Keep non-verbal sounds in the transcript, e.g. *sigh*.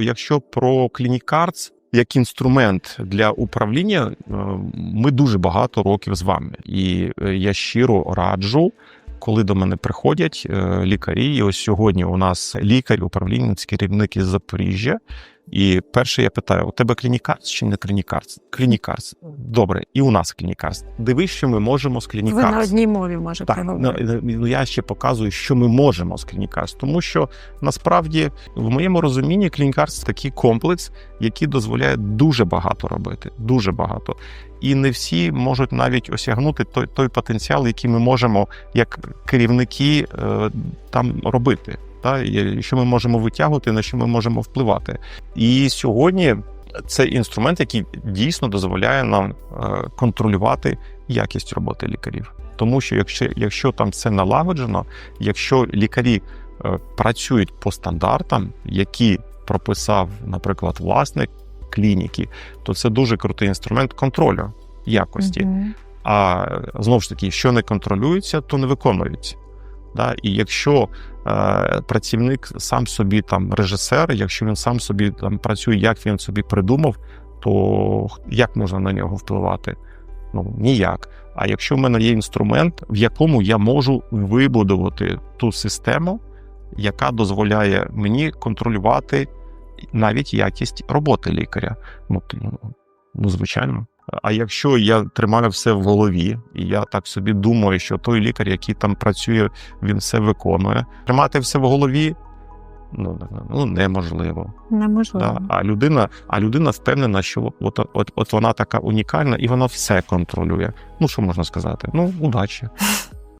Якщо про клінікарц як інструмент для управління, е, ми дуже багато років з вами, і е, я щиро раджу. Коли до мене приходять е, лікарі, і ось сьогодні у нас лікар, управлінець, керівник із Запоріжжя. І перше я питаю: у тебе клінікарс чи не клінікарс? Клінікарс. Добре, і у нас клінікарс. Дивись, що ми можемо з Ви на одній мові можете Так, ну, ну, я ще показую, що ми можемо з клінікарс, тому що насправді в моєму розумінні клінікарс такий комплекс, який дозволяє дуже багато робити, дуже багато. І не всі можуть навіть осягнути той, той потенціал, який ми можемо як керівники е, там робити. Та і що ми можемо витягувати, на що ми можемо впливати. І сьогодні це інструмент, який дійсно дозволяє нам е, контролювати якість роботи лікарів. Тому що якщо, якщо там це налагоджено, якщо лікарі е, працюють по стандартам, які прописав, наприклад, власник клініки, то це дуже крутий інструмент контролю якості. Мгм. А знову ж таки, що не контролюється, то не виконується. Да? І якщо е, працівник сам собі там режисер, якщо він сам собі там працює, як він собі придумав, то як можна на нього впливати? Ну ніяк. А якщо в мене є інструмент, в якому я можу вибудувати ту систему, яка дозволяє мені контролювати навіть якість роботи лікаря, ну, ну, ну звичайно. А якщо я тримаю все в голові, і я так собі думаю, що той лікар, який там працює, він все виконує. Тримати все в голові ну, ну неможливо. Неможливо. Да? А людина, а людина впевнена, що от, от, от вона така унікальна і вона все контролює. Ну що можна сказати? Ну, удачі. *laughs*